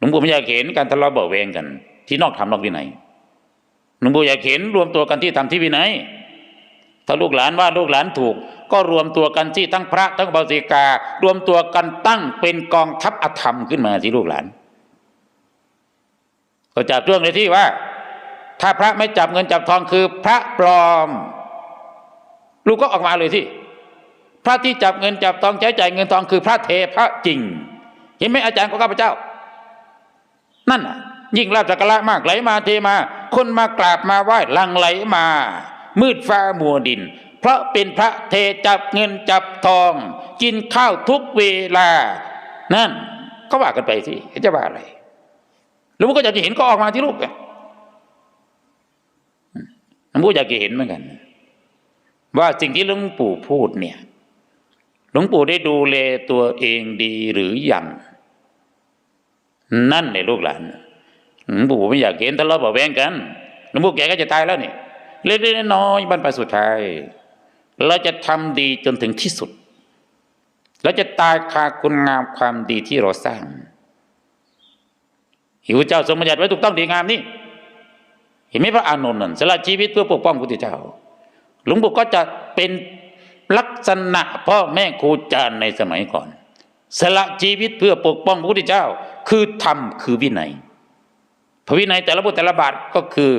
หลวงปู่ไม่อยากเห็นการทะเลาะเบาแวงกัน ที่นอกธรรมนอกวินัยหลวงปู่อยากเห็นรวมตัวกันที่ธรรมที่วินัยถ้าลูกหลานว่าลูกหลานถูก ก็รวมตัวกันที่ทั้งพระทั้งบาสิกา รวมตัวกันตั้งเป็นกองทัพอธรรมขึ้นมาสิลูกหลาน ก็จับช่วงเลยที่ว่า ถ้าพระไม่จับเงินจับทองคือพระปลอม ลูกก็ออกมาเลยที่พระที่จับเงินจับทองใช้จ่ายเงินทองคือพระเทพระจริง เห็นไหมอาจารย์ของข้าพเจ้า นั่นยิ่งลาบจักระมากไหลมาเทมา คนมากราบมาไหว้ลังไหลมา มืดฟ้ามัวดิน เพราะเป็นพระเทจับเงินจับทอง กินข้าวทุกเวลา นั่นก็ว่ากันไปสิจะว่าอะไรแล้วมันก็อยากจะเห็นก็ออกมาที่ลูกอะหลวงปู่อยากจะเห็นเหมือนกัน ว่าสิ่งที่หลวงปู่พูดเนี่ยหลวงปู่ได้ดูแลตัวเองดีหรือยัง นั่นในลูกหลานหลวงปู่ไม่อยากเห็นทะเลาะเบาแวงกันหลวงปู่แกก็จะตายแล้วนี่เล็กๆน้อยๆบรรปสุดท้ายเราจะทำดีจนถึงที่สุดเราจะตายคาคุณงามความดีที่เราสร้าง หิวเจ้าทรงบัติไว้ถูกต้องดีงามนี่เห็นไหมพระอานนท์นั่นสละชีวิตเพื่อปกป้องพุทธเจ้า หลวงปู่ก็จะเป็นลักษณะพ่อแม่ครูอาจารย์ในสมัยก่อน สละชีวิตเพื่อปกป้องพระพุทธเจ้า คือธรรมคือวินัย พระวินัยแต่ละบทแต่ละบาทก็คือ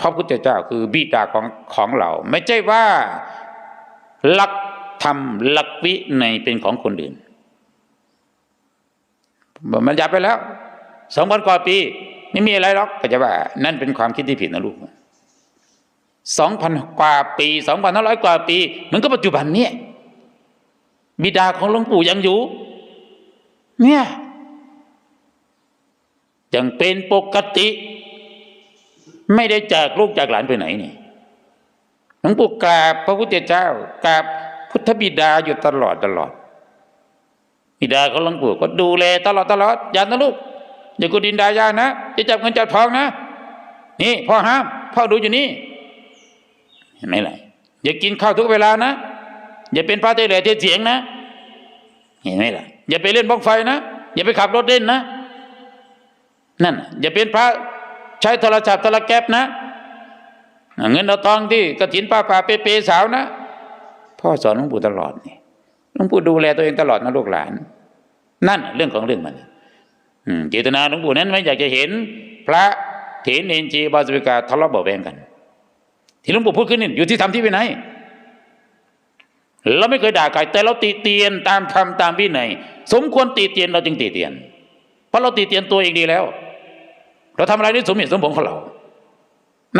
พระพุทธเจ้าคือบิดาของของเรา ไม่ใช่ว่าหลักธรรมหลักวินัยเป็นของคนอื่นมันยับไปแล้วสองพันกว่าปี ไม่มีอะไรหรอกก็จะว่า นั่นเป็นความคิดที่ผิดนะลูกสองพันกว่าปีสองพันห้าร้อยกว่าปีมือนกับปัจจุบันเนี่ยบิดาของหลวงปู่ยังอยู่ เนี่ย ยังเป็นปกติ ไม่ได้จากลูกจากหลานไปไหนนี่หลวงปู่กราบพระพุทธเจ้ากราบพุทธบิดาอยู่ตลอดตลอด บิดาเของหลวงปู่ก็ดูแลตลอดตลอดอย่านะลูกอย่ากุดินดายานะจะจับเงินจับทองนะ นี่พ่อห้ามพ่อดูอยู่นี่เห็นไหมล่ะอย่ากินข้าวทุกเวลานะ อย่าเป็นพระเทเหล่เทเสียงนะ เห็นไหมล่ะอย่าไปเล่นบ้องไฟนะ อย่าไปขับรถเล่นนะ นั่นอย่าเป็นพระใช้โทรศัพท์โทรแก๊ปนะ เงินเอาทองที่กระถินป้าป่าเปเปสาวนะ พ่อสอนหลวงปู่ตลอดนี่หลวงปู่ดูแลตัวเองตลอดนะลูกหลาน นั่นเรื่องของเรื่องมันอืมเจตนาหลวงปู่นั้นไม่อยากจะเห็น พระเถรเนนจีบาสิกาทะเลาะเบาแวงกัน ที่หลวงปู่พูดขึ้นนี่อยู่ที่ทำที่วินัยเราไม่เคยด่าใครแต่เราติเตียนตามธรรมตามวินัยสมควรติเตียนเราจึงติเตียน เพราะเราติเตียนตัวเองดีแล้ว เราทำอะไรที่สมเหตุสมผลของเรา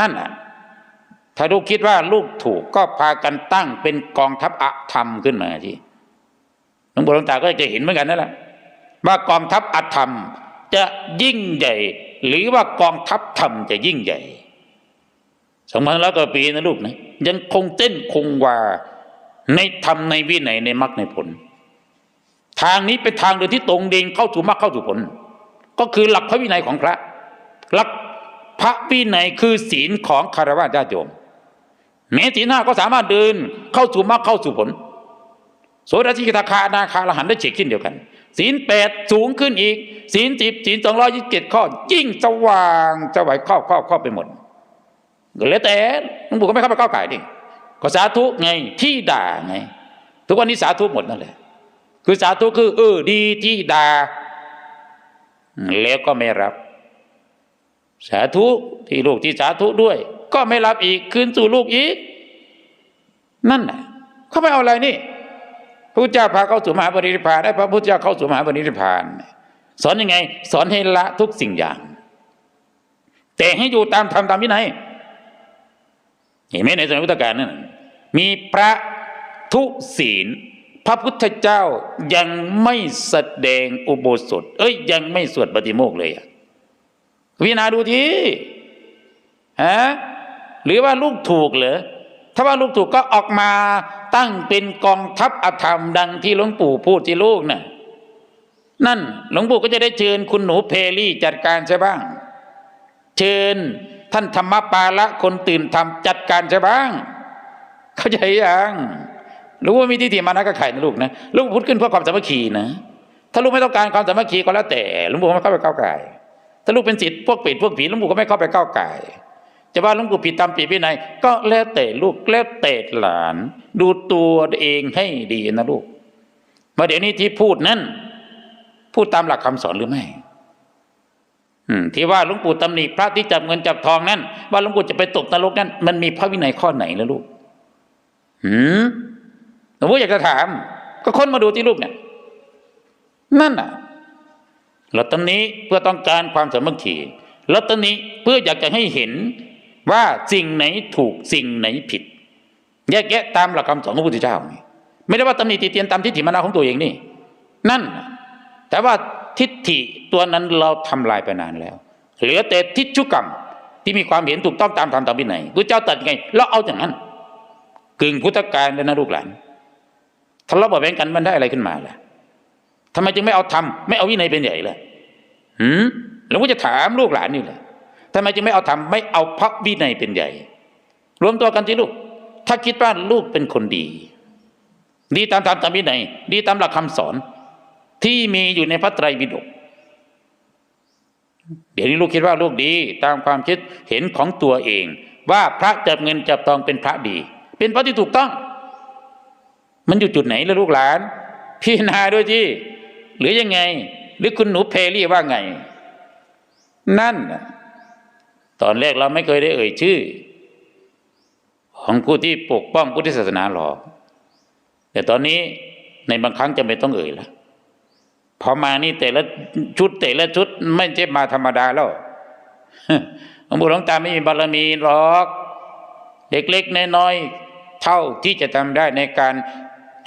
นั่นน่ะถ้าลูกคิดว่าลูกถูกก็พากันตั้งเป็นกองทัพอะธรรมขึ้นมาที่หลวงปู่หลวงตาก็จะเห็นเหมือนกันนั่นแหละว่ากองทัพอธรรม จะยิ่งใหญ่ หรือว่ากองทัพธรรมจะยิ่งใหญ่สองพันร้อยกว่าปีนะลูกนะยังคงเต้นคงวาในธรรมในวินัยในมรรคในผล ทางนี้เป็นทางเดินที่ตรงเดงเข้าสู่มรรคเข้าสู่ผล ก็คือหลักพระวินัยของพระ หลักพระวินัยคือศีลของคารวะญาติโยมแม้ศีลห้าก็สามารถเดินเข้าสู่มรรคเข้าสู่ผล โสดาชิกิตาคานาคาละหันได้เฉกขึ้นเดียวกัน ศีลแปดสูงขึ้นอีก ศีลสิบศีลสองร้อยยี่สิบเจ็ดข้อ ยิ่งสว่างจะไหวข้อข้อข้อไปหมดก็แล้วแต่หลวงปู่ก็ไม่เข้าไปก้าวไก่ดิก็สาธุไงที่ด่าไง ทุกวันนี้สาธุหมดนั่นแหละคือสาธุคือเออดีที่ด่าแล้วก็ไม่รับ สาธุที่ลูกที่สาธุด้วย ก็ไม่รับอีกคืนสู่ลูกอีก นั่นน่ะเขาไม่เอาอะไรนี่พระพุทธเจ้าพาเข้าสู่มหาปรินิพพานได้พระพุทธเจ้าเข้าสู่มหาปรินิพพานสอนยังไง สอนให้ละทุกสิ่งอย่าง แต่ให้อยู่ตามธรรมตามวินัยเห็นไหมในสมัยพุทธกาลนั่นมีพระทุศีล พระพุทธเจ้ายังไม่แสดงอุโบสถ เอ้ยยังไม่สวดปฏิโมกข์เลยอะ วินาดูทีฮะหรือว่าลูกถูกเหรอถ้าว่าลูกถูกก็ออกมาตั้งเป็นกองทัพอธรรมดังที่หลวงปู่พูดที่ลูกน่ะนั่นหลวงปู่ก็จะได้เชิญคุณหนูเพลี่จัดการใช่บ้าง เชิญท่านธรรมปาละคนตื่นทำจัดการใช่บ้าง เข้าใจยังรู้ว่ามีทิฏฐิมานะก็ไข่นะลูกนะลูกพูดขึ้นเพื่อความสามัคคีนะถ้าลูกไม่ต้องการความสามัคคีก็แล้วแต่หลวงปู่ไม่เข้าไปก้าวไก่ ถ้าลูกเป็นศิษย์พวกป็ดพวกผีหลวงปู่ก็ไม่เข้าไปก้าวไก่จะว่าหลวงปู่ผิดตามปีพินัยก็แล้วแต่ลูกแล้วแต่หลาน ดูตัวเองให้ดีนะลูกมาเดี๋ยวนี้ที่พูดนั้นพูดตามหลักคำสอนหรือไม่ที่ว่าหลวงปู่ตำหนิพระที่จับเงินจับทองนั้น ว่าหลวงปู่จะไปตกนรกนั้น มันมีพระวินัยข้อไหนแล้วลูกหืมหลวงปู่อยากจะถาม ก็ค้นมาดูที่ลูกเนี่ย นั่นน่ะ ราตอนนี้เพื่อต้องการความสามัคคีเราตอนนี้เพื่ออยากจะให้เห็นว่าสิ่งไหนถูกสิ่งไหนผิด แยกแยะตามหลักคำสอนของพระพุทธเจ้านี่ไม่ได้ว่าตำหนิติเตียนตามทิฏฐิมานะของตัวเองนี่ นั่น แต่ว่าทิฏฐิตัวนั้นเราทำลายไปนานแล้ว เหลือแต่ทิฏฐุกรรมที่มีความเห็นถูกต้องตามธรรมตามวินัยพระเจ้าตรัดยังไงเราเอาอย่างนั้นกึ่งพุทธการเลยนะลูกหลานทะเลาะเบาะแวงกันมันได้อะไรขึ้นมาล่ะ ทำไมจึงไม่เอาธรรมไม่เอาวินัยเป็นใหญ่ล่ะหืมหลวงพ่อจะถามลูกหลานนี่แหละทำไมจึงไม่เอาธรรมไม่เอาพระวินัยเป็นใหญ่ รวมตัวกันที่ลูก ถ้าคิดว่าลูกเป็นคนดี ดีตามธรรมตามวินัยดีตามหลักคำสอน ที่มีอยู่ในพระไตรปิฎกเดี๋ยวนี้ลูกคิดว่าลูกดีตามความคิดเห็นของตัวเอง ว่าพระจับเงินจับทองเป็นพระดี เป็นพระที่ถูกต้อง มันอยู่จุดไหนล่ะลูกหลาน พี่นาด้วยที่ หรือยังไง หรือคุณหนูเพรี่ว่าไง นั่น ตอนแรกเราไม่เคยได้เอ่ยชื่อ ของผู้ที่ปกป้องพุทธศาสนาหรอก แต่ตอนนี้ในบางครั้งจะไม่ต้องเอ่ยแล้วพอมานี่แต่ละชุดแต่ละชุด ไม่ใช่มาธรรมดาแล้วหลวงปู่หลวงตาไม่มีบารมีหรอก เด็กเล็กน้อยๆเท่าที่จะทำได้ในการ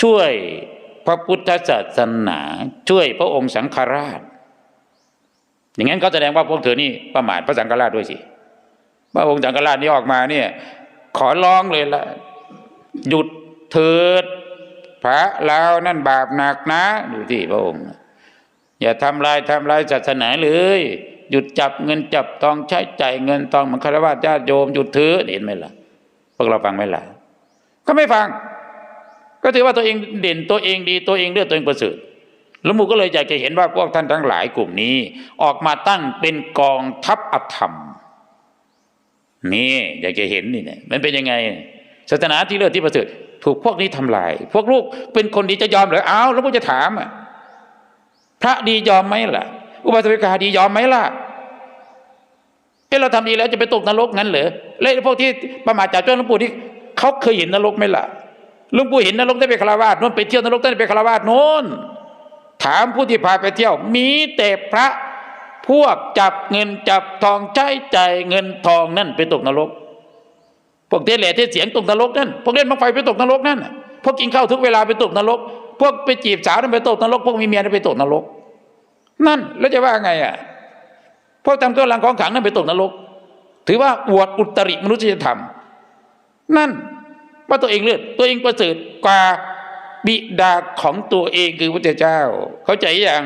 ช่วย พระพุทธศาสนาช่วยพระองค์สังฆราช อย่างนั้นก็แสดงว่าพวกเธอนี่ประมาทพระสังฆราชด้วยสิพระองค์สังฆราชนี่ออกมาเนี่ย ขอร้องเลยละหยุดเถิดพระเรานั่นบาปหนักนะดูที่พระองค์ อย่าทำลายทำลายศาสนาเลยหยุดจับเงินจับทองใช้จ่ายเงินทองมันคารวะญาติโยมหยุดเถือเห็นไหมล่ะ พวกเราฟังไหมล่ะ ก็ไม่ฟัง ก็ถือว่าตัวเองเด่นตัวเองดีตัวเองเลือดตัวเองประเสริฐหลวงปู่ก็เลยอยากจะเห็นว่าพวกท่านทั้งหลายกลุ่มนี้ ออกมาตั้งเป็นกองทัพอธรรม นี่อยากจะเห็นนี่เนี่ยมันเป็นยังไงศาสนาที่เลิศที่ประเสริฐถูกพวกนี้ทำลาย พวกลูกเป็นคนดีจะยอมหรืออ้าวแล้วก็จะถามอะพระดียอมไหมล่ะ อุบาสิกาดียอมไหมล่ะเอ้เราทำดีแล้วจะไปตกนรกงั้นเหรอแล้วพวกที่ประมาทจากเจ้าหลวงปู่ที่เขาเคยเห็นนรกไหมล่ะ หลวงปู่เห็นนรกได้ไปคารวาสโน้นไปเที่ยวนรกได้ไปคารวาสโน้นถามผู้ที่พาไปเที่ยว มีแต่พระพวกจับเงินจับทองใช้จ่ายเงินทองนั่นไปตกนรก พวกเทเลเทเสียงตกนรกนั่น พวกเล่นมังไฟไปตกนรกนั่นพวกกินข้าวทุกเวลาไปตกนรก พวกไปจีบสาวนั่นไปตกนรก พวกมีเมียนั่นไปตกนรก นั่นแล้วจะว่าไงอะ พวกทำตัวหลังของขังนั่นไปตกนรก ถือว่าอวดอุตริมนุษยธรรม นั่น ว่าตัวเองเลือดตัวเองประเสริฐกว่าบิดาของตัวเองคือพระเจ้า เข้าใจอยัง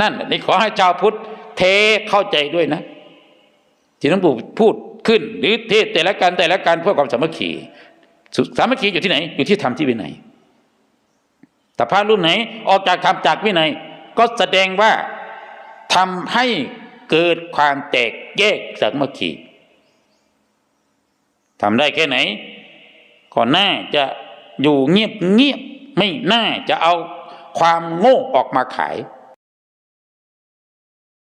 นั่นนี่ขอให้ชาวพุทธเทเข้าใจด้วยนะ ที่หลวงปู่พูดขึ้น หรือเทศแต่ละการแต่ละการเพื่อความสามัคคีสามัคคีอยู่ที่ไหน อยู่ที่ธรรมที่วินัยแต่พระรุ่นไหนออกจากธรรมจากวินัย ก็แสดงว่าทำให้เกิดความแตกแยกสามัคคีทำได้แค่ไหน ก็น่าจะอยู่เงียบเงียบๆไม่น่าจะเอาความโง่ออกมาขาย